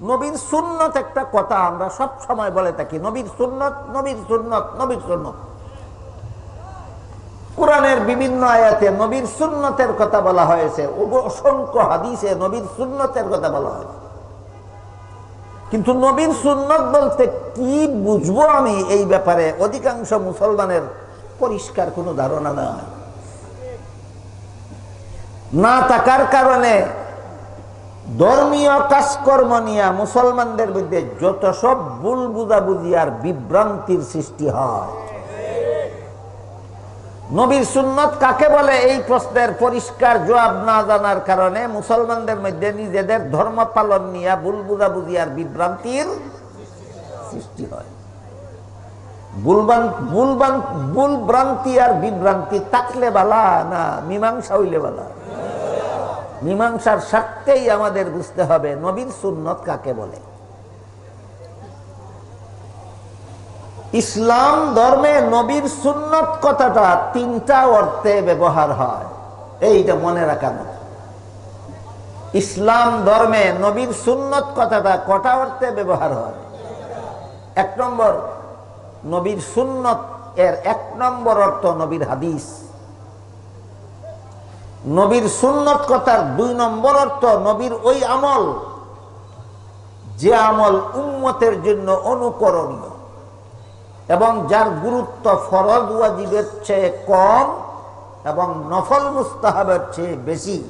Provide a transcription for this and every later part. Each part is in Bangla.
নবীর সুন্নত একটা কথা আমরা সব সময় বলে থাকি, নবীর সুন্নত নবীর সুন্নত নবীর সুন্নত। কোরআনের বিভিন্ন আয়াতে নবীর সুন্নতের কথা বলা হয়েছে অসংখ্য হাদিসে নবীর সুন্নতের কথা বলা হয়েছে। কিন্তু নবীর সুন্নত বলতে কি বুঝব আমি এই ব্যাপারে? অধিকাংশ মুসলমানের পরিষ্কার কোনো ধারণা নাই। না থাকার কারণে ধর্মীয় কাজকর্ম নিয়ে মুসলমানদের মধ্যে যত সব ভুল বুঝাবুঝি আর বিভ্রান্তির সৃষ্টি হয়। নবীর সুন্নত কাকে বলে? এই প্রশ্নের পরিষ্কার জবাব না জানার কারণে মুসলমানদের মধ্যে নিজেদের ধর্ম পালন নিয়ে ভুল বুঝাবুঝি আর বিভ্রান্তির সৃষ্টি হয়। ভুল ভ্রান্তি আর বিভ্রান্তি থাকলে বালা না, মীমাংসা হইলে বালা। মীমাংসার স্বার্থেই আমাদের বুঝতে হবে নবীর সুন্নত কাকে বলে। ইসলাম ধর্মে নবীর সুন্নত কথাটা তিনটা অর্থে ব্যবহার হয়। এইটা মনে মতো। ইসলাম ধর্মে নবীর সুন্নত কথাটা কটা অর্থে ব্যবহার হয়? এক নম্বর, নবীর সুন্নত এর এক নম্বর অর্থ নবীর হাদিস। নবীর সুন্নত কথার দুই নম্বর অর্থ নবীর ওই আমল। যে আমল উম্মতের জন্য অনুকরণীয়। এবং যার গুরুত্ব ফরজ ওয়াজিবের চেয়ে কম এবং নফল মুস্তাহাবের চেয়ে বেশি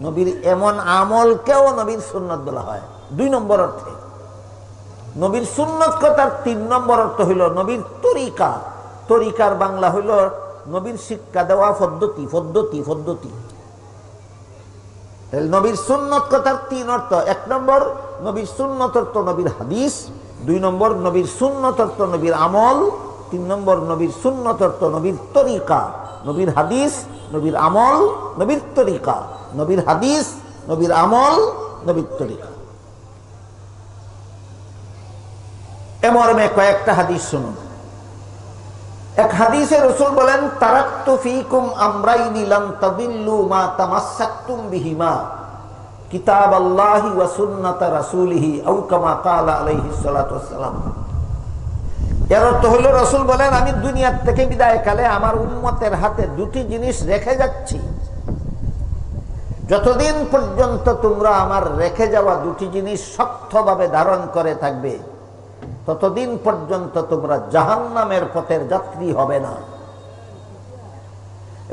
নবীর এমন আমলকেও নবীর সুন্নত বলা হয়। দুই নম্বর অর্থে। নবীর সুন্নত কথার তিন নম্বর অর্থ হইল নবীর তরিকা। তরিকার বাংলা হইল নবীর শিক্ষা দেওয়া পদ্ধতি পদ্ধতি পদ্ধতি নবীর সুন্নত কথার তিন অর্থ। এক নম্বর, নবীর সুন্নত অর্থ নবীর হাদিস। দুই নম্বর, নবীর সুন্নত অর্থ নবীর আমল। তিন নম্বর, নবীর সুন্নত অর্থ নবীর তরিকা। নবীর হাদিস, নবীর আমল, নবীর তরিকা। নবীর হাদিস, নবীর আমল, নবীর তরিকা। এমরমে কয়েকটা হাদিস শুনুন। এক হাদিসে রসুল বলেন নিলাম মা কিতাব আলাইহি রসুল বলেন, আমি দুনিয়ার থেকে বিদায় কালে আমার উম্মতের হাতে দুটি জিনিস রেখে যাচ্ছি। যতদিন পর্যন্ত তোমরা আমার রেখে যাওয়া দুটি জিনিস শক্তভাবে ধারণ করে থাকবে ততদিন পর্যন্ত তোমরা জাহান্নামের পথের যাত্রী হবে না।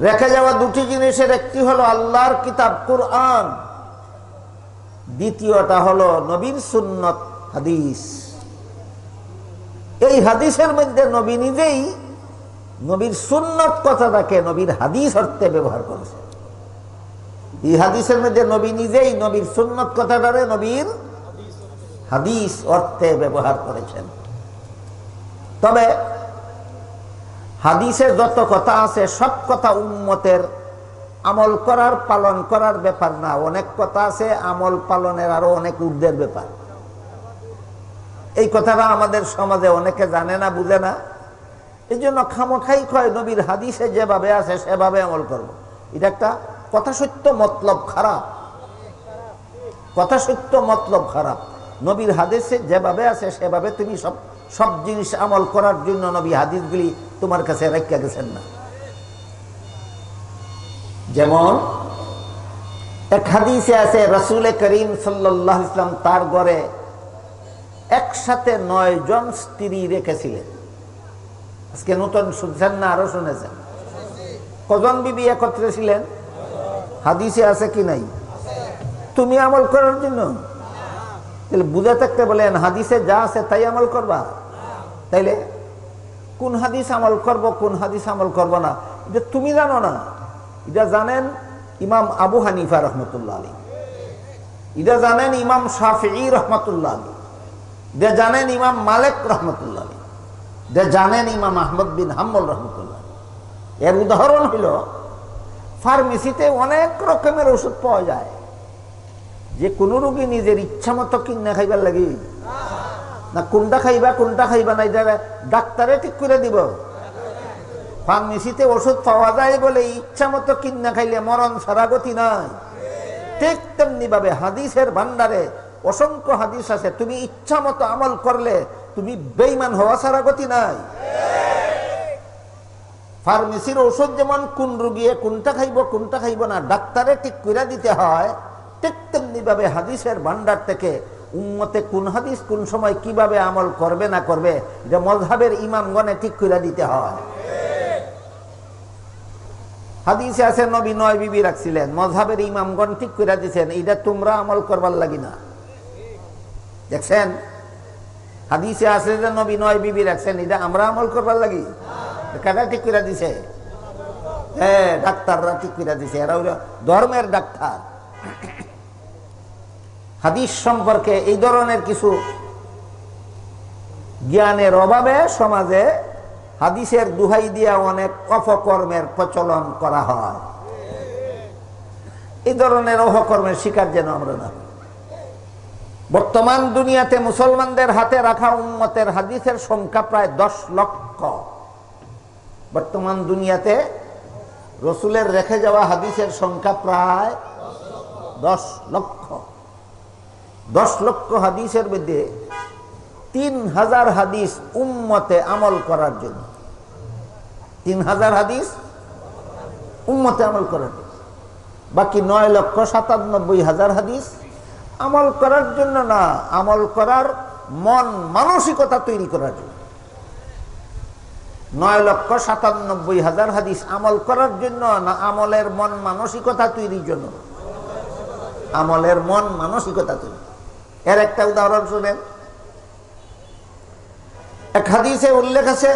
রেখে যাওয়া দুটি জিনিসের একটি হলো আল্লাহর কিতাব, কুরআন। দ্বিতীয়টা হলো নবীর সুন্নত, হাদিস। এই হাদিসের মধ্যে নবী নিজেই নবীর সুন্নত কথাটাকে নবীর হাদিস অর্থে ব্যবহার করেছে এই হাদিসের মধ্যে নবী নিজেই নবীর সুন্নত কথাটারে নবীর হাদিস অর্থে ব্যবহার করেছেন। তবে হাদিসে যত কথা আছে, সব কথা উম্মতের আমল করার, পালন করার ব্যাপার না। অনেক কথা আছে, আমল পালনের আরও অনেক ঊর্ধ্বের ব্যাপার। এই কথাটা আমাদের সমাজে অনেকে জানে না, বুঝে না। এই জন্য খামোখাই কয়, নবীর হাদিসে যেভাবে আছে, সেভাবে আমল করব। এটা একটা কথা সত্য মতলব খারাপ। কথা সত্য মতলব খারাপ। নবীর হাদিসে যেভাবে আছে, সেভাবে তুমি সব সব জিনিস আমল করার জন্য নবী হাদিসগুলি তোমার কাছে রেখা গেছেন না। যেমন, এক হাদিসে আছে, রসুল করিম সাল্লাহ ইসলাম তার ঘরে একসাথে নয় জন স্ত্রী রেখেছিলেন। আজকে নতুন শুনছেন না, আরও শুনেছেন? কজন বিবি একত্রে ছিলেন? হাদিসে আছে কি নাই? তুমি আমল করার জন্য? তাহলে বুঝে থাকতে বলেন, হাদিসে যা আছে তাই আমল করবা? তাইলে কোন হাদিস আমল করব, কোন হাদিস আমল করব না? এটা তুমি জানো না। এটা জানেন ইমাম আবু হানিফা রহমতুল্লাহ আলী এটা জানেন ইমাম শাফি রহমতুল্লাহ আলী এটা জানেন ইমাম মালিক রহমতুল্লাহ আলী এটা জানেন ইমাম আহমদ বিন হাম্মল রহমতুল্লাহ এর উদাহরণ হইল, ফার্মেসিতে অনেক রকমের ওষুধ পাওয়া যায়। যে কোনো রোগী নিজের ইচ্ছা মতো কিনা খাইবার লাগে। না কোনটা খাইবা কোনটা খাইবা না এটা ডাক্তারে ঠিক করে দিব। ফার্মেসিতে ওষুধ পাওয়া যায় বলে ইচ্ছা মতো কিনা খাইলে মরণ সারা গতি নাই। ঠিক তেমনি ভাবে হাদিসের ভান্ডারে অসংখ্য হাদিস আছে, তুমি ইচ্ছা মতো আমল করলে তুমি বেইমান হওয়া ছাড়া গতি নাই। ফার্মেসির ঔষধ যেমন কোন রুগিয়ে কোনটা খাইব কোনটা খাইব না, ডাক্তারে ঠিক করে দিতে হয় ঠিক তেমনি ভাবে হাদিসের ভান্ডার থেকে উম্মতে কোন হাদিস কোন সময় কীভাবে আমল করবে না করবে যে মজহাবের ইমামগণে ঠিক করে দিতে হয়। হাদিসে আছে, নবী নয় বিবি রাখছিলেন মজহাবের ইমামগণ ঠিক করে এটা তোমরা আমল করবার লাগি না। দেখছেন? হাদিসে আছে যে নবী নয় বিবি রাখছেন, এটা আমরা আমল করবার লাগি? কারা ঠিক করে দিছে? হ্যাঁ ডাক্তাররা ঠিক করে দিছে, এরা ধর্মের ডাক্তার। হাদিস সম্পর্কে এই ধরনের কিছু জ্ঞানের অভাবে সমাজে হাদিসের দুহাই দিয়া অনেক অপকর্মের প্রচলন করা হয়। এই ধরনের অপকর্মের শিকার যেন আমরা না বর্তমান দুনিয়াতে মুসলমানদের হাতে রাখা উন্মতের হাদিসের সংখ্যা প্রায় দশ লক্ষ। বর্তমান দুনিয়াতে রসুলের রেখে যাওয়া হাদিসের সংখ্যা প্রায় দশ লক্ষ। দশ লক্ষ হাদিসের মধ্যে তিন হাজার হাদিস উম্মতে আমল করার জন্য। তিন হাজার হাদিস উম্মতে আমল করার জন্য। বাকি নয় লক্ষ সাতানব্বই হাজার হাদিস আমল করার জন্য না, আমল করার মন মানসিকতা তৈরি করার জন্য। নয় লক্ষ সাতানব্বই হাজার হাদিস আমল করার জন্য না, আমলের মন মানসিকতা তৈরির জন্য। আমলের মন মানসিকতা তৈরি। এর একটা উদাহরণ শুনেন। এক হাদিসে উল্লেখ আছে,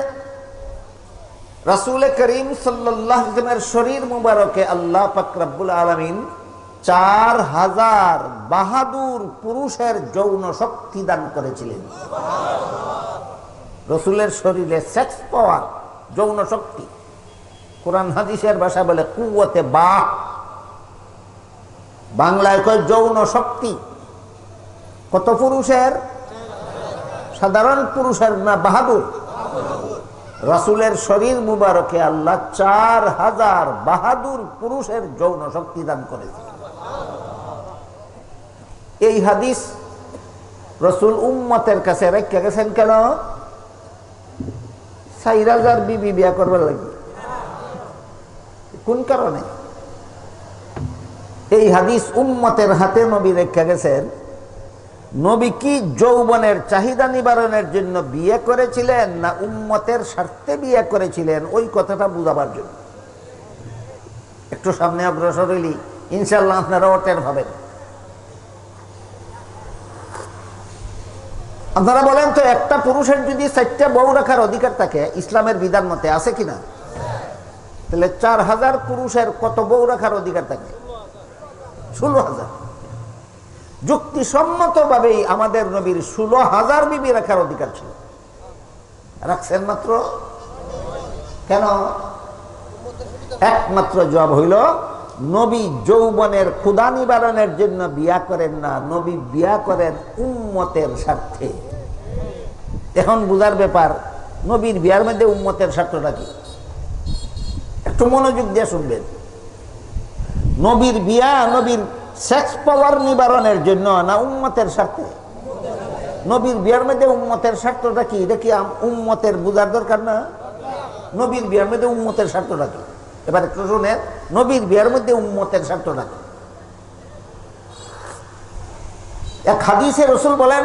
রাসুল করিম সাল্লামের শরীর মুবারকে আল্লাহ পাকরাবুল আলমিন চার হাজার বাহাদুর পুরুষের যৌন শক্তি দান করেছিলেন। রসুলের শরীরে সেক্স পাওয়ার যৌন শক্তি। কোরআন হাদিসের ভাষা বলে কুয়তে বা বাংলায় কয় যৌন শক্তি। কত পুরুষের? সাধারণ পুরুষের না বাহাদুর? রাসুলের শরীর মুবারকে আল্লাহ চার হাজার বাহাদুর পুরুষের যৌন শক্তি দান করেছে। এই হাদিস রসুল উম্মতের কাছে রেখে গেছেন কেন? চার হাজার বিবি বিয়া করবার লাগে কোন কারণে? এই হাদিস উম্মতের হাতে নবী রেখে গেছেন নবী কি যৌবনের চাহিদা নিবারণের জন্য বিয়ে করেছিলেন না উম্মতের স্বার্থে বিয়ে করেছিলেন? ওই কথাটা বুঝাবার জন্য। একটু সামনে অগ্রসর হইলি ইনশাল্লাহ আপনারা ওটের ভাবেন। আপনারা বলেন তো, একটা পুরুষের যদি চারটা বউ রাখার অধিকার থাকে, ইসলামের বিধান মতে আছে কিনা? তাহলে চার হাজার পুরুষের কত বউ রাখার অধিকার থাকে? ষোলো হাজার। যুক্তিসম্মত ভাবেই আমাদের নবীর ষোলো হাজার বিবি রাখার অধিকার ছিল। রাখছেন মাত্র? কেন? একমাত্র জবাব হইল, নবী যৌবনের ক্ষুদা নিবারণের জন্য বিয়া করেন না, নবী বিয়া করেন উম্মতের স্বার্থে। এখন বুঝার ব্যাপার, নবীর বিয়ার মধ্যে উম্মতের স্বার্থটা কি? একটু মনোযোগ দিয়ে শুনবেন। নবীর বিয়া নবীর সেক্স পাওয়ার নিবারণের জন্য না উম্মতের স্বার্থে? নবীর বিয়ার মধ্যে উম্মতের স্বার্থটা কি? এটা কি উম্মতের বুঝার দরকার না? নবীর বিয়ার মধ্যে উম্মতের স্বার্থটা কি? এবার একটু শুনেন, নবীর বিয়ার মধ্যে উম্মতের স্বার্থটা কি? এক হাদিসে রসুল বলেন,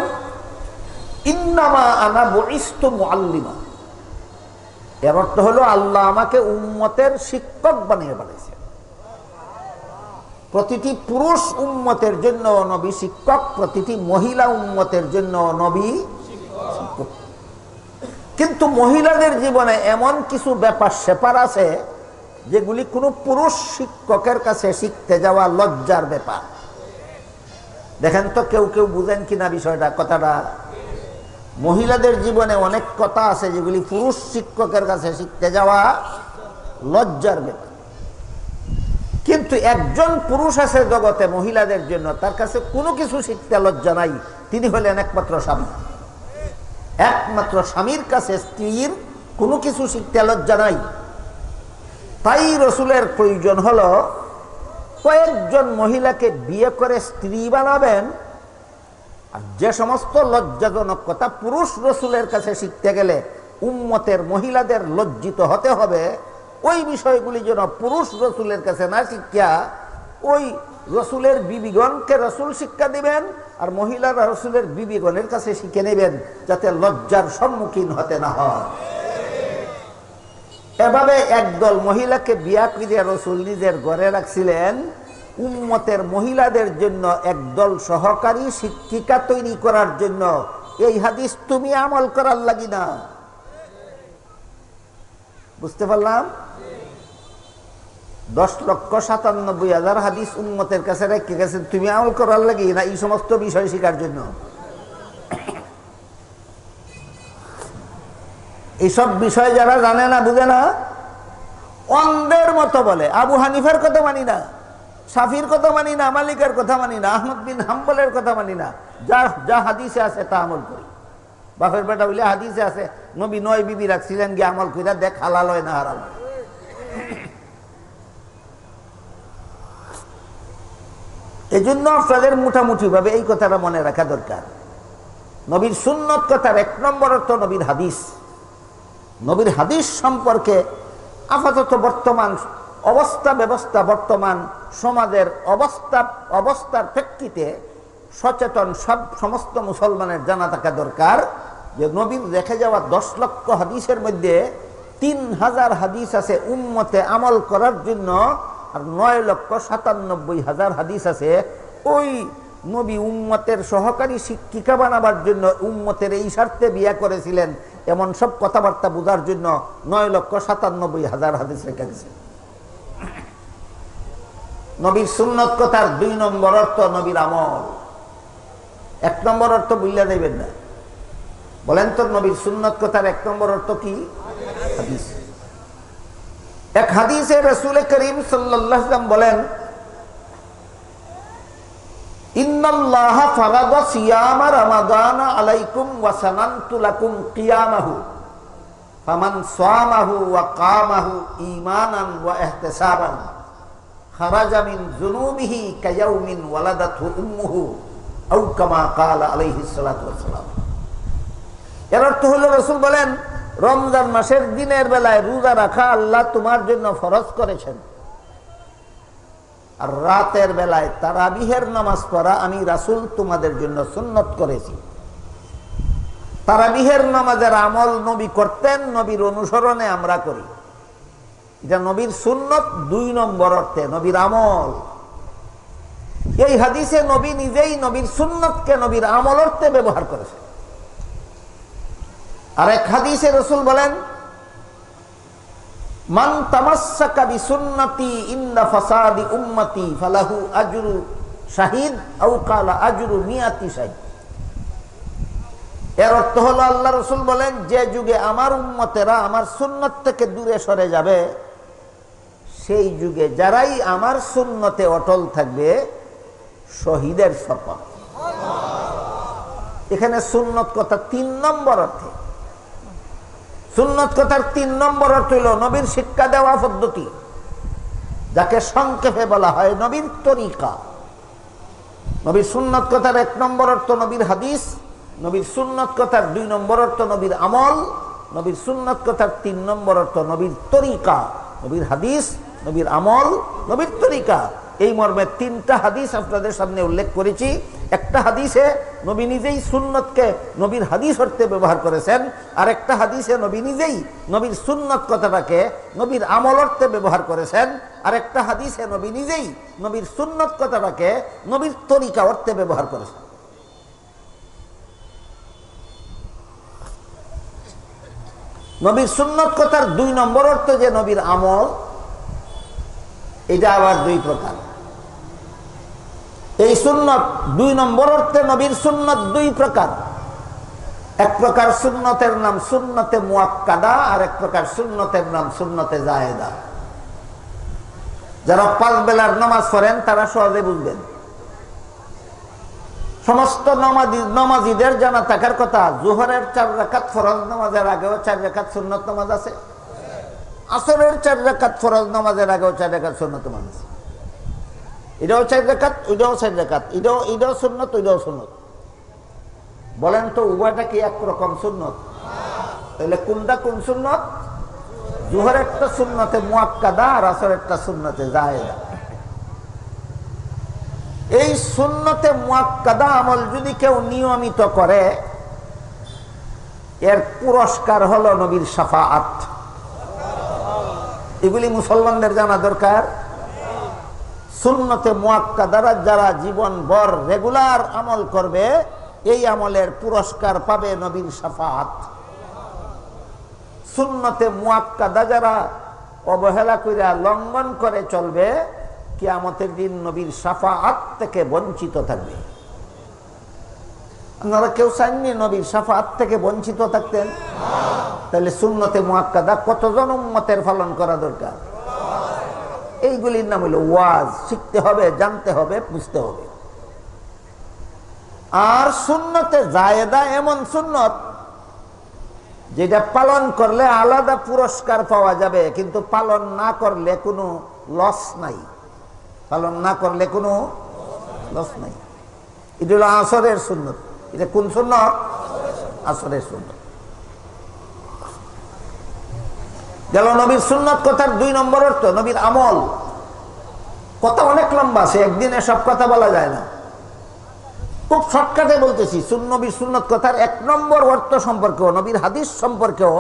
ইন্নামা আনা বরিষ্ঠ মুআল্লিমা। এর অর্থ হলো, আল্লাহ আমাকে উম্মতের শিক্ষক বানিয়ে বানিয়েছে। প্রতিটি পুরুষ উম্মতের জন্য নবী শিক্ষক, প্রতিটি মহিলা উম্মতের জন্য নবী শিক্ষক। কিন্তু মহিলাদের জীবনে এমন কিছু ব্যাপার সেপার আছে, যেগুলি কোনো পুরুষ শিক্ষকের কাছে শিখতে যাওয়া লজ্জার ব্যাপার। দেখেন তো কেউ কেউ বুঝেন কিনা বিষয়টা, কথাটা? মহিলাদের জীবনে অনেক কথা আছে যেগুলি পুরুষ শিক্ষকের কাছে শিখতে যাওয়া লজ্জার ব্যাপার। কিন্তু একজন পুরুষ আছে জগতে মহিলাদের জন্য, তার কাছে কোনো কিছু শিখতে লজ্জা নাই। তিনি হলেন একমাত্র স্বামী। একমাত্র স্বামীর কাছে স্ত্রীর কোনো কিছু শিখতে লজ্জা নাই। তাই রসুলের প্রয়োজন হলো, কয়েকজন মহিলাকে বিয়ে করে স্ত্রী বানাবেন, আর যে সমস্ত লজ্জাজনক কথা পুরুষ রসুলের কাছে শিখতে গেলে উম্মতের মহিলাদের লজ্জিত হতে হবে ওই বিষয়গুলি যেন পুরুষ রসুলের কাছে না শিক্ষা, ওই রসুলের বিবিগণকে রসুল শিক্ষা দিবেন আর মহিলারা রসুলের বিবিগণের কাছে শিখে নেবেন যাতে লজ্জার সম্মুখীন হতে না হয়। এভাবে একদল মহিলাকে বিয়া করিয়া রসুল নিজের ঘরে রাখছিলেন। উম্মতের মহিলাদের জন্য একদল সহকারী শিক্ষিকা তৈরি করার জন্য এই হাদিস তুমি আমল করার লাগি না। বুঝতে পারলাম? দশ লক্ষ সাতানব্বই হাজার হাদিস উন্মতের কাছে রেখে গেছেন। তুমি আমল করার লাগি না, এই সমস্ত বিষয় শেখার জন্য। এইসব বিষয় যারা জানে না, বুঝে না, অন্ধের মতো বলে। আবু হানিফার কথা মানি না সাফির কথা মানি না, মালিকের কথা মানি না, আহমদ বিন হাম্বলের কথা মানি না। যা যা হাদিসে আছে তা আমল করি। বাপের বেটা বলে হাদিসে আছে, নবী নয় বিবি রাখছিলেন গিয়ে আমল কইরা দেখ, হালাল হয় না হারাল এই জন্য আপনাদের মোটামুটি ভাবে এই কথাটা মনে রাখা দরকার। নবীর সুন্নত কথার এক নম্বর অর্থ নবীর হাদিস। নবীর হাদিস সম্পর্কে আপাতত বর্তমান অবস্থা ব্যবস্থা, বর্তমান সমাজের অবস্থা, অবস্থার প্রেক্ষিতে সচেতন সব সমস্ত মুসলমানের জানা থাকা দরকার। যে নবীর রেখে যাওয়া দশ লক্ষ হাদিসের মধ্যে তিন হাজার হাদিস আছে উম্মতে আমল করার জন্য, আর নয় লক্ষ সাতানব্বই হাজার হাদিস আছে ওই নবী উম্মতের সহকারী শিক্ষিকা বানাবার জন্য উম্মতের এই স্বার্থে বিয়া করেছিলেন। এমন সব কথাবার্তা বোঝার জন্য নয় লক্ষ সাতানব্বই হাজার হাদিস রেখে গেছে। নবীর সুন্নত কথার দুই নম্বর অর্থ নবীর আমল। এক নম্বর অর্থ বুঝলে দেবেন না। বলেন তো নবীর সুন্নত কথার এক নম্বর অর্থ কি? হাদিস। এক হাদিসে রসুল করিম সাল্লাম বলেন আলাইহিস সালাম অর্থ হলো রসুল বলেন, রমজান মাসের দিনের বেলায় রোজা রাখা আল্লাহ তোমার জন্য ফরজ করেছেন। আর রাতের বেলায় তারাবিহের নামাজ পড়া আমি রাসুল তোমাদের জন্য সুন্নত করেছি। তারাবিহের নামাজের আমল নবী করতেন, নবীর অনুসরণে আমরা করি। এটা নবীর সুন্নত দুই নম্বর অর্থে, নবীর আমল। এই হাদিসে নবী নিজেই নবীর সুন্নতকে নবীর আমল অর্থে ব্যবহার করেছেন। আর এক হাদিসে রসুল বলেন যে যুগে আমার উম্মতেরা আমার সুন্নত থেকে দূরে সরে যাবে, সেই যুগে যারাই আমার সুন্নতে অটল থাকবে, শহীদের শপথ। এখানে সুন্নত কথা তিন নম্বর অর্থে। সুন্নত কথার তিন নম্বর অর্থ হইল নবীর শিক্ষা দেওয়া পদ্ধতি। যাকে সংক্ষেপে বলা হয় নবীর তরিকা। নবীর সুন্নত কথার এক নম্বর অর্থ নবীর হাদিস, নবীর সুন্নত কথার দুই নম্বর অর্থ নবীর আমল, নবীর সুন্নত কথার তিন নম্বর অর্থ নবীর তরিকা, নবীর হাদিস, নবীর আমল, নবীর তরিকা। এই মর্মে তিনটা হাদিস আপনাদের সামনে উল্লেখ করেছি। একটা হাদিসে নবী নিজেই সুন্নতকে নবীর হাদিস অর্থে ব্যবহার করেছেন আর একটা হাদিসে নবী নিজেই নবীর সুন্নত কথাটাকে নবীর আমল অর্থে ব্যবহার করেছেন আর একটা হাদিসে নবী নিজেই নবীর সুন্নত কথাটাকে নবীর তরিকা অর্থে ব্যবহার করেছেন। নবীর সুন্নত কথার দুই নম্বর অর্থ যে নবীর আমল, এটা আবার দুই প্রকার। এই সুন্নত দুই নম্বর অর্থে নবীর সুন্নত দুই প্রকার। এক প্রকার সুন্নতের নাম সুন্নতে মুয়াক্কাদা আর এক প্রকার সুন্নতের নাম সুন্নতে জায়েদা। যারা পাঁচ বেলার নামাজ পড়েন, তারা সহজে বুঝবেন। সমস্ত নমাজি নমাজিদের জানা থাকার কথা, জোহরের চার রাকাত ফরজ নামাজের আগেও চার রাকাত সুন্নত নামাজ আছে। আসরের চার রাকাত ফরজ নামাজের আগেও চার রাকাত সুন্নত নামাজ আছে। এটাও চার রেখাত ওইটাও চার রেখাত এটাও এটাও সুন্নত ওইটাও সুন্নত। বলেন তো, উভয়টা কি একরকম সুন্নত? তাহলে কোনটা কোন সুন্নত? জুহর একটা সুন্নতে মুয়াক্কাদা আর আসর একটা সুন্নতে জায়েদা। এই সুন্নতে মুয়াক্কাদা আমল যদি কেউ নিয়মিত করে, এর পুরস্কার হলো নবীর সাফাআত। এগুলি মুসলমানদের জানা দরকার। সুন্নতে মুয়াক্কাদারা যারা জীবন ভর রেগুলার আমল করবে, এই আমলের পুরস্কার পাবে নবীর সাফাত। সুন্নতে মুয়াক্কাদা যারা অবহেলা করিয়া লঙ্ঘন করে চলবে, কিয়ামতের দিন নবীর সাফাত থেকে বঞ্চিত থাকবে। আপনারা কেউ চাননি নবীর সাফাত থেকে বঞ্চিত থাকতেন? তাহলে সুন্নতে মুয়াক্কাদা কতজন উম্মতের পালন করা দরকার? এইগুলির নাম হলো ওয়াজ, শিখতে হবে, জানতে হবে, বুঝতে হবে। আর সুন্নতে জায়েদা এমন সুন্নত যেটা পালন করলে আলাদা পুরস্কার পাওয়া যাবে, কিন্তু পালন না করলে কোনো লস নাই। পালন না করলে কোনো লস নাই। এটা হলো আসরের সুন্নত। এটা কোন সুন্নত? আসরের সুন্নত। গেল নবীর সুন্নত কথার দুই নম্বর অর্থ, নবীর আমল। কথা অনেক লম্বা আছে একদিনে সব কথা বলা যায় না। খুব শর্টকাটে বলতেছি নবীর সুন্নত কথার এক নম্বর অর্থ সম্পর্কেও, নবীর হাদিস সম্পর্কেও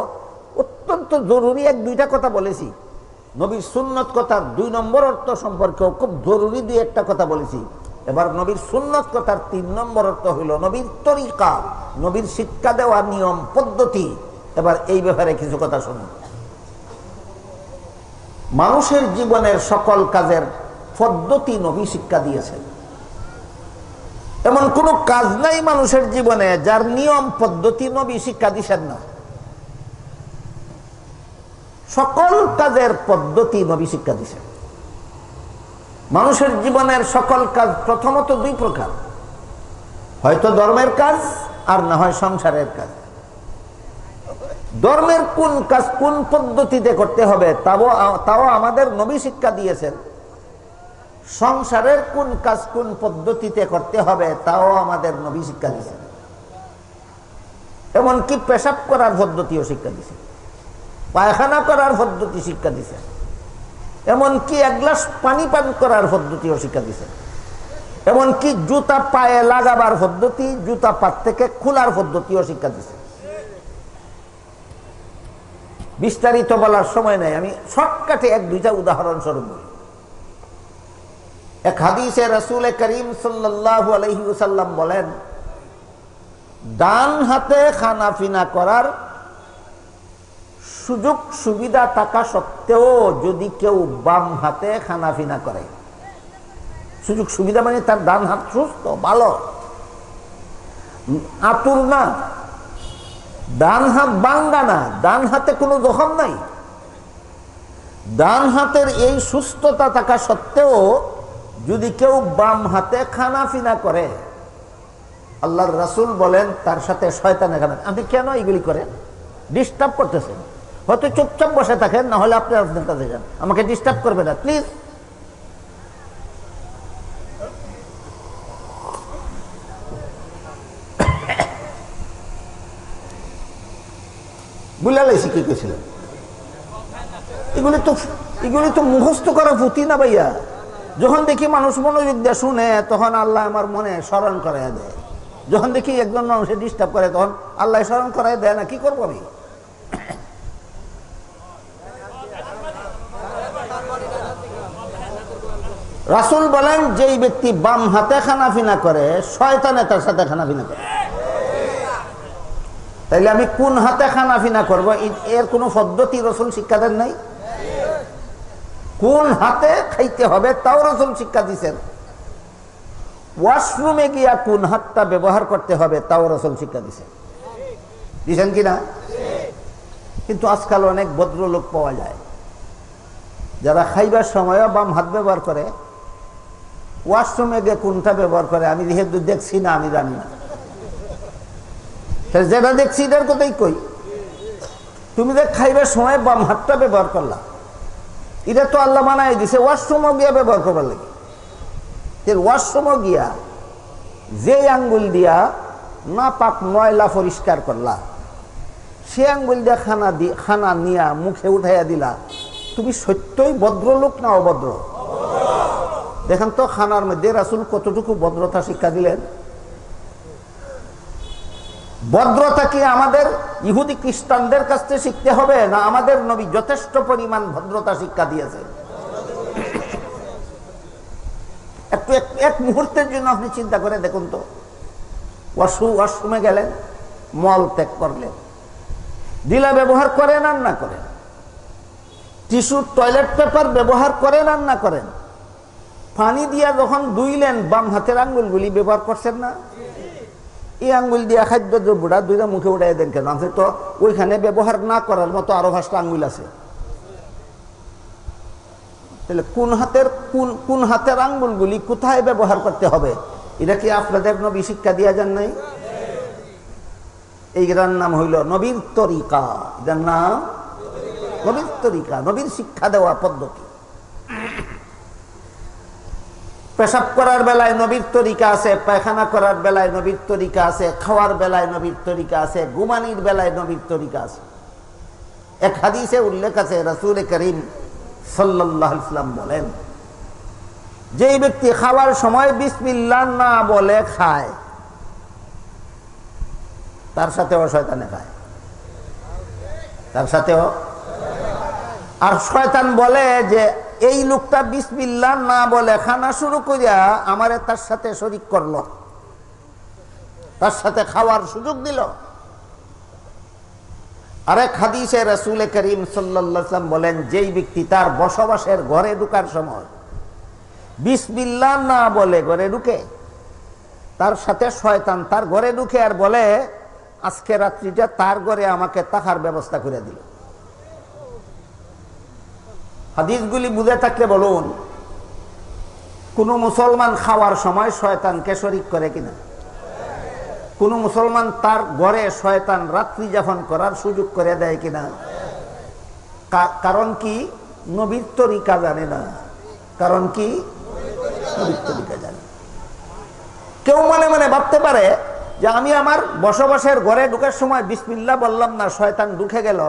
অত্যন্ত জরুরি এক দুইটা কথা বলেছি। নবীর সুন্নত কথার দুই নম্বর অর্থ সম্পর্কেও খুব জরুরি দুই একটা কথা বলেছি। এবার নবীর সুন্নত কথার তিন নম্বর অর্থ হইল নবীর তরিকা, নবীর শিক্ষা দেওয়ার নিয়ম, পদ্ধতি। এবার এই ব্যাপারে কিছু কথা শুনুন। মানুষের জীবনের সকল কাজের পদ্ধতি নবী শিক্ষা দিয়েছেন। এমন কোন কাজ নাই মানুষের জীবনে যার নিয়ম, পদ্ধতি নবী শিক্ষা দিছেন না। সকল কাজের পদ্ধতি নবী শিক্ষা দিছেন। মানুষের জীবনের সকল কাজ প্রথমত দুই প্রকার। হয়তো ধর্মের কাজ আর না হয় সংসারের কাজ। ধর্মের কোন কাজ, কোন পদ্ধতিতে করতে হবে, তাও আমাদের নবী শিক্ষা দিয়েছেন। সংসারের কোন কাজ, কোন পদ্ধতিতে করতে হবে, তাও আমাদের নবী শিক্ষা দিয়েছেন। এমনকি পেশাব করার পদ্ধতিও শিক্ষা দিছে পায়খানা করার পদ্ধতি শিক্ষা দিছে এমনকি এক গ্লাস পানি পান করার পদ্ধতিও শিক্ষা দিছে এমনকি জুতা পায়ে লাগাবার পদ্ধতি, জুতা পাত থেকে খোলার পদ্ধতিও শিক্ষা দিছে বিস্তারিত বলার সময় নাই, আমি শর্টকাটে এক, দুইটা উদাহরণ স্বরূপ বলি। এক হাদিসে রসুল করিম সাল্লাল্লাহু আলাইহি ওয়াসাল্লাম বলেন, ডান হাতে খানা ফিনা করার সুযোগ সুবিধা থাকা সত্ত্বেও যদি কেউ বাম হাতে খানা ফিনা করে। সুযোগ সুবিধা মানে তার ডান হাত সুস্থ, ভালো। আতুর না ডান হাত বাঙ্গা না, ডান হাতে কোনো জখম নাই। ডান হাতের এই সুস্থতা থাকা সত্ত্বেও যদি কেউ বাম হাতে খানা ফিনা করে, আল্লাহর রাসুল বলেন, তার সাথে শয়তান এখানে, আপনি কেন এগুলি করেন? ডিস্টার্ব করতেছেন। হয়তো চুপচাপ বসে থাকেন, না হলে আপনি আপনার কাছে যান। আমাকে ডিস্টার্ব করবে না প্লিজ বুলালাই শিখে গেছিলেন। এগুলি তো এগুলি তো মুখস্থ করা পুঁথি না ভাইয়া। যখন দেখি মানুষ মনোযোগ দিয়ে শুনে, তখন আল্লাহ আমার মনে স্মরণ করাই দেয়। যখন দেখি একজন মানুষে ডিস্টার্ব করে, তখন আল্লাহ স্মরণ করাই দেয় না, কি করব আমি? রাসুল বলেন, যেই ব্যক্তি বাম হাতে খানাফিনা করে, শয়তানে তার সাথে খানাফিনা করে। তাইলে আমি কোন হাতে খানাফিনা করব? এর কোনো পদ্ধতি রসুল শিক্ষা দেন নাই? কোন হাতে খাইতে হবে তাও রসুল শিক্ষা দিচ্ছেন ওয়াশরুমে গিয়া কোন হাতটা ব্যবহার করতে হবে তাও রসুল শিক্ষা দিচ্ছেন দিচ্ছেন কিনা কিন্তু আজকাল অনেক ভদ্রলোক পাওয়া যায়। যারা খাইবার সময়ও বাম হাত ব্যবহার করে, ওয়াশরুমে গিয়ে কোনটা ব্যবহার করে? আমি যেহেতু দেখছি না, আমি জানি না। যেটা দেখছি এটার কথাই কই? তুমি যে খাইবার সময় বাম হাতটা ব্যবহার করলা। এটা তো আল্লাহ মানাই দিছে ওয়াশরুমও গিয়া ব্যবহার করবার লাগে। ওয়াশরুমও গিয়া যে আঙ্গুল দিয়া না পাক ময়লা পরিষ্কার করলা, সে আঙ্গুল দিয়া খানা দি, খানা নিয়া মুখে উঠাইয়া দিলা, তুমি সত্যই ভদ্রলোক না অভদ্র? দেখেন তো খানার মধ্যে রাসুল কতটুকু ভদ্রতা শিক্ষা দিলেন? ভদ্রতা কি আমাদের ইহুদি খ্রিস্টানদের কাছ থেকে শিখতে হবে, না আমাদের নবী যথেষ্ট পরিমাণ ভদ্রতা শিক্ষা দিয়েছে। একটু এক- মুহূর্তের জন্য আপনি চিন্তা করে দেখুন তো। ওয়াশু ওয়াশরুমে গেলেন, মল ত্যাগ করলেন। দিলা ব্যবহার করেন আর না করেন? টিস্যু টয়লেট পেপার ব্যবহার করেন আর না করেন? পানি দিয়া যখন দুইলেন বাম হাতের আঙ্গুলগুলি ব্যবহার করছেন না? এই আঙ্গুল দিয়া খাদ্য দ্রব্যটা দুইটা মুখে উঠাই দেন কেন? আছে তো ওইখানে ব্যবহার না করার মতো আরও পাঁচটা আঙ্গুল আছে। তাহলে কোন হাতের, কোন কোন হাতের আঙ্গুলগুলি কোথায় ব্যবহার করতে হবে? এটা কি আপনাদের নবী শিক্ষা দিয়া যান নাই? এইটার নাম হইল নবীর তরিকা। এটার নাম নবীর তরিকা, নবীর শিক্ষা দেওয়া পদ্ধতি। পেশাব করার বেলায় নবীর তরিকা আছে, পায়খানা করার বেলায় নবীর তরিকা আছে, খাওয়ার বেলায় নবীর তরিকা আছে গুমানির বেলায় নবীর তরিকা আছে। এক হাদিসে উল্লেখ আছে, রসুল করিম সাল্লাহ ইসলাম বলেন, যেই ব্যক্তি খাওয়ার সময় বিসমিল্লা না বলে খায়, তার সাথেও শয়তানে খায়। তার সাথেও আর শয়তান বলে যে এই লোকটা বিসমিল্লা না বলে খানা শুরু করিয়া আমারে তার সাথে শরিক করল। তার সাথে খাওয়ার সুযোগ দিল। আরেক হাদিসে রসুল করিম সাল্লাম বলেন, যেই ব্যক্তি তার বসবাসের ঘরে ঢুকার সময় বিসমিল্লা না বলে ঘরে ঢুকে, তার সাথে শয়তান তার ঘরে ঢুকে আর বলে, আজকে রাত্রিটা তার ঘরে আমাকে তাহার ব্যবস্থা করে দিল। হাদিসগুলি বুঝে থাকলে বলুন, কোন মুসলমান খাওয়ার সময় শয়তানকে শরিক করে কিনা? কোন মুসলমান তার ঘরে শয়তান রাত্রি যাপন করার সুযোগ করে দেয় কিনা? কারণ কি? নবীর তরিকা জানে না। কারণ কি? নবীর তরিকা জানে। কেউ মনে মনে ভাবতে পারে যে আমি আমার বসবাসের ঘরে ঢুকার সময় বিসমিল্লা বললাম না, শয়তান ঢুকে গেল।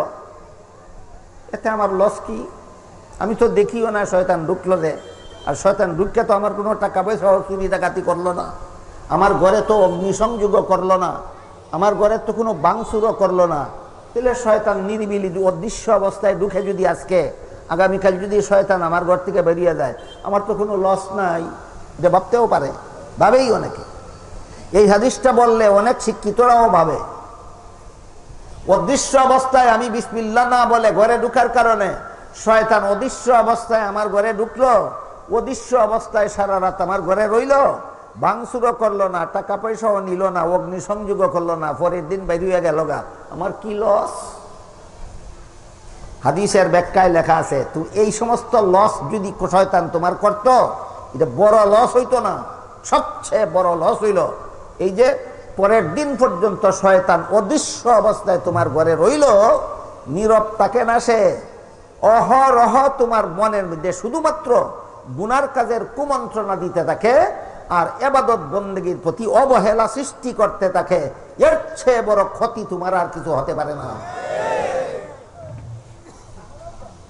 এতে আমার লস কি? আমি তো দেখিও না শয়তান ঢুকলো যে, আর শয়তান ঢুককে তো আমার কোনো টাকা পয়সা চুরি ডাকাতি করল না। আমার ঘরে তো অগ্নিসংযোগও করল না। আমার ঘরে তো কোনো বাংসুরও করল না। তাহলে শয়তান নিরিবিলি অদৃশ্য অবস্থায় ঢুকে যদি আজকে, আগামীকাল যদি শয়তান আমার ঘর থেকে বেরিয়ে যায়, আমার তো কোনো লস নাই। যে ভাবতেও পারে, ভাবেই অনেকে। এই হাদিসটা বললে অনেক শিক্ষিতরাও ভাবে। অদৃশ্য অবস্থায় আমি বিসমিল্লা না বলে ঘরে ঢুকার কারণে শয়তান অদৃশ্য অবস্থায় আমার ঘরে ঢুকলো। অদৃশ্য অবস্থায় সারা রাত আমার ঘরে রইল। ভাঙচুরও করল না, টাকা পয়সাও নিল না অগ্নি সংযোগও করল না, পরের দিন বেরিয়ে গেল গা। আমার কি লস হাদিসের ব্যাখ্যায় লেখা আছে তুই এই সমস্ত লস যদি শয়তান তোমার করত, এটা বড় লস হইতো না। সবচেয়ে বড় লস হইল। এই যে পরের দিন পর্যন্ত শয়তান অদৃশ্য অবস্থায় তোমার ঘরে রইল, নীরব তাকে না সে। অহরহ তোমার মনের মধ্যে শুধুমাত্র গুনার কাজের কুমন্ত্রণা দিতে থাকে আর এবাদত বন্দীর প্রতি অবহেলা সৃষ্টি করতে থাকে। এর চেয়ে বড় ক্ষতি তোমার আর কিছু হতে পারে না।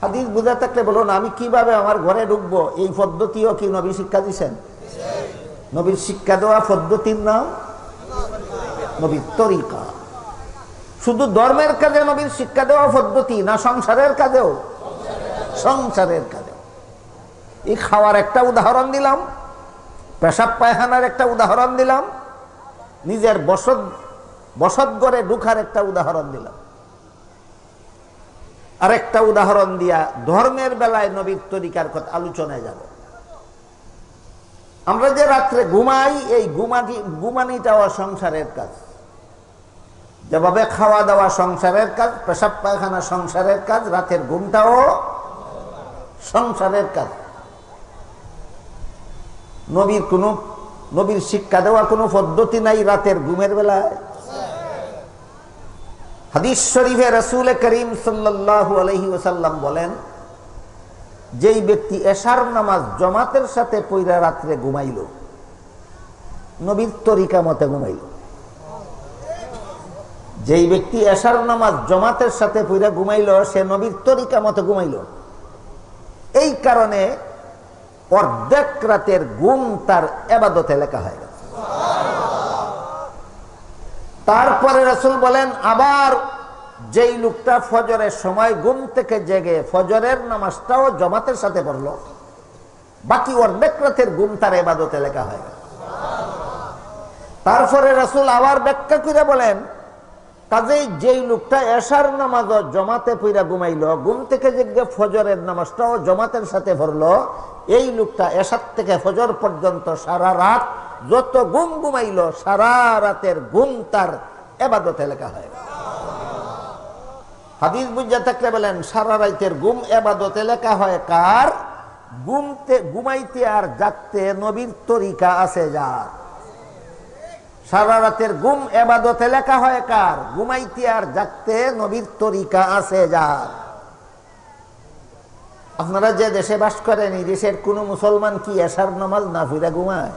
হাদিস বুঝা থাকলে বলুন আমি কীভাবে আমার ঘরে ঢুকবো? এই পদ্ধতিও কি নবী শিক্ষা দিচ্ছেন নবীর শিক্ষা দেওয়া পদ্ধতির নাম? নবীর তরিকা। শুধু ধর্মের কাজে নবীর শিক্ষা দেওয়া পদ্ধতি না সংসারের কাজেও? সংসারের কাজেও। এই খাওয়ার একটা উদাহরণ দিলাম, পেশাব পায়খানার একটা উদাহরণ দিলাম, নিজের বসত বসত গড়ে ঢুকার একটা উদাহরণ দিলাম। আরেকটা উদাহরণ দিয়া ধর্মের বেলায় নবীর তরিকার কথা আলোচনায় যাব। আমরা যে রাত্রে ঘুমাই, এই ঘুমাটি ঘুমানিটাও সংসারের কাজ। যেভাবে খাওয়া দাওয়া সংসারের কাজ, পেশাব, পায়খানা, সংসারের কাজ, রাতের ঘুমটাও সংসারের কাজ। নবীর কোনো, নবীর শিক্ষা দেওয়া কোনো পদ্ধতি নাই রাতের ঘুমের বেলায়। হাদিস শরীফে রসুল করিম সাল্লাল্লাহু আলহি ওসাল্লাম বলেন, যেই ব্যক্তি এশার নামাজ জমাতের সাথে পৈরা রাত্রে ঘুমাইল, নবীর তরিকা মতে ঘুমাইল। যেই ব্যক্তি এশার নামাজ জমাতের সাথে পুরা ঘুমাইল, সে নবীর তরিকা মতো ঘুমাইল। এই কারণে অর্ধেক রাতের গুম তার এবাদতে লেখা হয়ে গেছে। তারপরে রসুল বলেন, আবার যেই লোকটা ফজরের সময় ঘুম থেকে জেগে ফজরের নামাজটাও জমাতের সাথে পড়ল, বাকি অর্ধেক রাতের গুম তার এবাদতে লেখা হয়ে গেল। তারপরে রসুল আবার ব্যাখ্যা করে বলেন কাজেই যেই লোকটা এশার নামাজ জমাতে পইরা ঘুমাইল, ঘুম থেকে জেগে ফজরের নামাজটাও জমাতের সাথে পড়ল এই লোকটা এশার থেকে ফজর পর্যন্ত সারা রাত যত ঘুম ঘুমাইল, সারা রাতের ঘুম তার এবাদতে লেখা হয়। হাদিস বুঝা থাকলে বলেন, সারা রাতের ঘুম এবাদতে লেখা হয় কার? ঘুমতে, ঘুমাইতে আর জাগতে নবীর তরিকা আছে যার। সারা রাতের ঘুম এবাদতে লেখা হয় কার? ঘুমাইতে আর জাগতে নবীর তরিকা আছে যার। আপনারা যে দেশে বাস করেন, এই দেশের কোন মুসলমান কি এসার নামাজ না ফিরা ঘুমায়?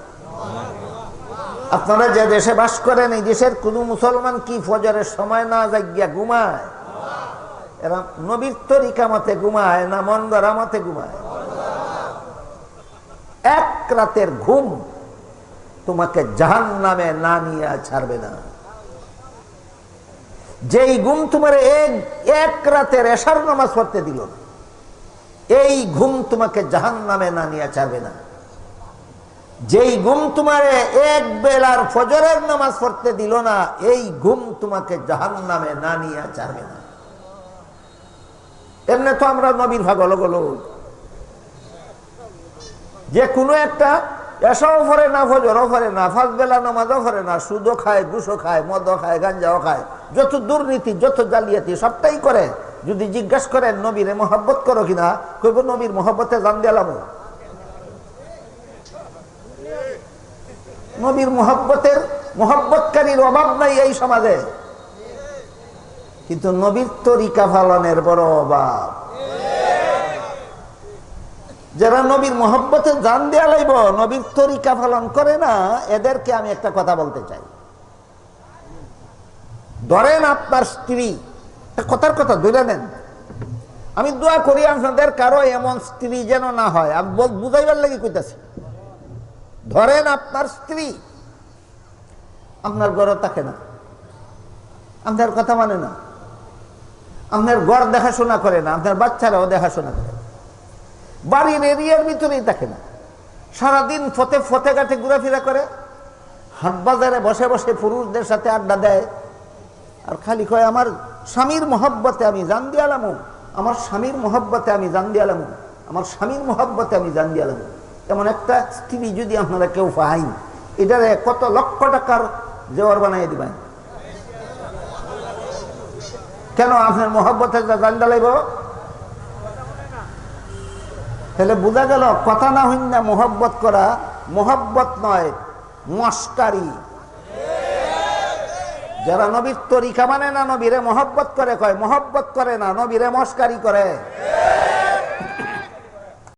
আপনারা যে দেশে বাস করেন, এই দেশের কোন মুসলমান কি ফজরের সময় না জাগিয়া ঘুমায়? এরা নবীর তরিকা মতে ঘুমায় না মন গড়া মতে ঘুমায়। এক রাতের ঘুম তোমাকে জাহান নামে না নিয়ে ছাড়বে না। যেই ঘুম তোমার এক রাতের এশার নামাজ পড়তে দিল এই ঘুম তোমাকে জাহান নামে না নিয়ে ছাড়বে না। যেই ঘুম তোমার এক বেলার ফজরের নামাজ পড়তে দিল না, এই ঘুম তোমাকে জাহান নামে না নিয়ে ছাড়বে না। এমনি তো আমরা নবীর ভাগ অলগ যে কোনো একটা এসাও না না নামাজও না, সুদও খায় খায়, মদও খায়, গাঞ্জাও খায়। যত দুর্নীতি, যত জালিয়াতি, সবটাই করে। যদি জিজ্ঞাসা করেন, নবীরে মহব্বত করো কিনা, কইব নবীর মহব্বতে জান দিলাম। নবীর মহব্বতের মহব্বতকারীর অভাব নাই এই সমাজে। কিন্তু নবীর তরিকা পালনের বড় অভাব। যারা নবীর মহব্বতে জান দেওয়া লাইব নবীর তরিকা পালন করে না, এদেরকে আমি একটা কথা বলতে চাই। ধরেন আপনার স্ত্রী কথার কথা ধরে নেন। আমি দোয়া করি আপনাদের কারও এমন স্ত্রী যেন না হয়। আমি বুঝাইবার লাগি কইতাছি। ধরেন আপনার স্ত্রী, আপনার ঘরে থাকে না। আপনার কথা মানে না। আপনার ঘর দেখাশোনা করে না, আপনার বাচ্চারাও দেখাশোনা করে। বাড়ির এরিয়ার ভিতরেই থাকে না। সারাদিন ফতে ফতে ঘাটে ঘোরাফেরা করে, হাট বাজারে বসে বসে পুরুষদের সাথে আড্ডা দেয়। আর খালি কয়, আমার স্বামীর মহব্বতে আমি জান দিয়ালাম আমার স্বামীর মহব্বতে আমি জান দিয়ালাম আমার স্বামীর মহব্বতে আমি জান দিয়ালাম এমন একটা স্ত্রী যদি আপনারা কেউ পাইন এটারে কত লক্ষ টাকার জোয়ার বানাই দিবেন। কেন আপনার মহব্বতে জান দিলাইব তাহলে বোঝা গেল, কথা না হইন না মোহব্বত করা মোহব্বত নয়, মস্কারি। যারা নবীর তরিকা মানে না, নবীরে মহব্বত করে কয়, মহব্বত করে না, নবীরে মস্কারি করে।